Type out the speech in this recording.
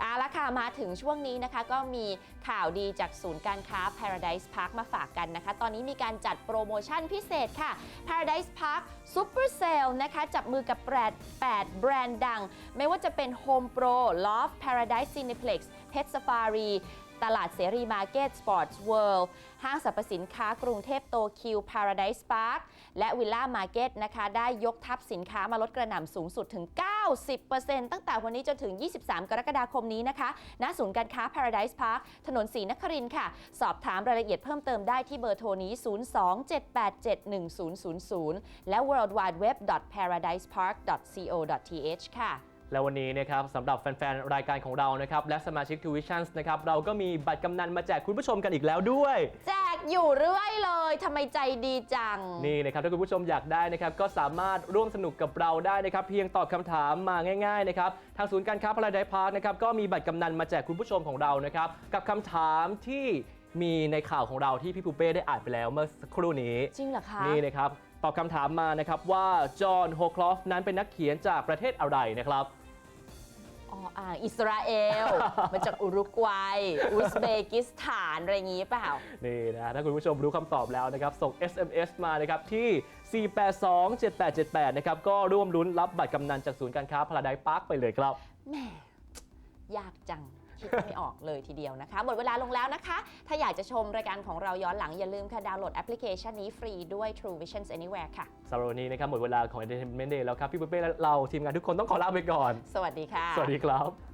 เอาละค่ะมาถึงช่วงนี้นะคะ ก็มีข่าวดีจากศูนย์การค้า Paradise Park มาฝากกันนะคะ ตอนนี้มีการจัดโปรโมชั่นพิเศษค่ะ Paradise Park Super Sale นะคะ จับมือกับแบรนด์8แบรนด์ดัง ไม่ว่าจะเป็น Home Pro Love Paradise Cineplex Pet Safari ตลาดเสรีมาร์เก็ต Sports World ห้างสรรพสินค้ากรุงเทพโตคิว Paradise Park และวิลล่ามาร์เก็ตนะคะได้ยกทัพสินค้ามาลดกระหน่ำสูงสุดถึง 90%ตั้งแต่วันนี้จนถึง 23 กรกฎาคมนี้นะคะณศูนย์การค้า Paradise Park ถนนศรีนครินค่ะ สอบถามรายละเอียดเพิ่มเติมได้ที่เบอร์โทรนี้ 027871000 และ w w w p a r a d i s e p a r k c o t h ค่ะ และวันนี้นะครับสำหรับแฟนๆ รายการของเรานะครับ และสมาชิก Tuitions นะครับ เราก็มีบัตรกำนันมาแจกคุณผู้ชมกันอีกแล้วด้วย แจกอยู่เรื่อยเลยทำไมใจดีจัง นี่นะครับ ถ้าคุณผู้ชมอยากได้นะครับ ก็สามารถร่วมสนุกกับเราได้นะครับ เพียงตอบคำถามมาง่ายๆนะครับ ทางศูนย์การค้าพลาดพาร์คนะครับก็มีบัตรกำนันมาแจกคุณผู้ชมของเรานะครับกับคำถามที่มีในข่าวของเราที่พี่ปูเป้ได้อ่านไปแล้วเมื่อสักครู่นี้จริงเหรอคะนี่นะครับตอบคำถามมานะครับว่าจอห์นโฮคลอฟนั้นเป็นนักเขียนจากประเทศอะไรนะครับ อ๋ออ่าอิสราเอล มาจากอุรุกวัย อุซเบกิสถาน อะไรอย่างงี้เปล่า นี่นะถ้าคุณผู้ชมรู้คำตอบแล้วนะครับ ส่ง SMS มานะครับที่ 4827878 นะครับ ก็ร่วมลุ้นรับบัตรกำนันจากศูนย์การค้าพลาไดพาร์คไปเลยครับ แหม่ยากจัง คิดไม่ออกเลยทีเดียวนะคะ หมดเวลาลงแล้วนะคะ ถ้าอยากจะชมรายการของเราย้อนหลังอย่าลืมค่ะดาวน์โหลดแอปพลิเคชันนี้ฟรีด้วย True Visions Anywhere ค่ะสำหรับวันนี้นะครับหมดเวลาของ Entertainment Day แล้วครับพี่ปุ๊เป้และเราทีมงานทุกคนต้องขอลาไปก่อน สวัสดีค่ะ สวัสดีครับ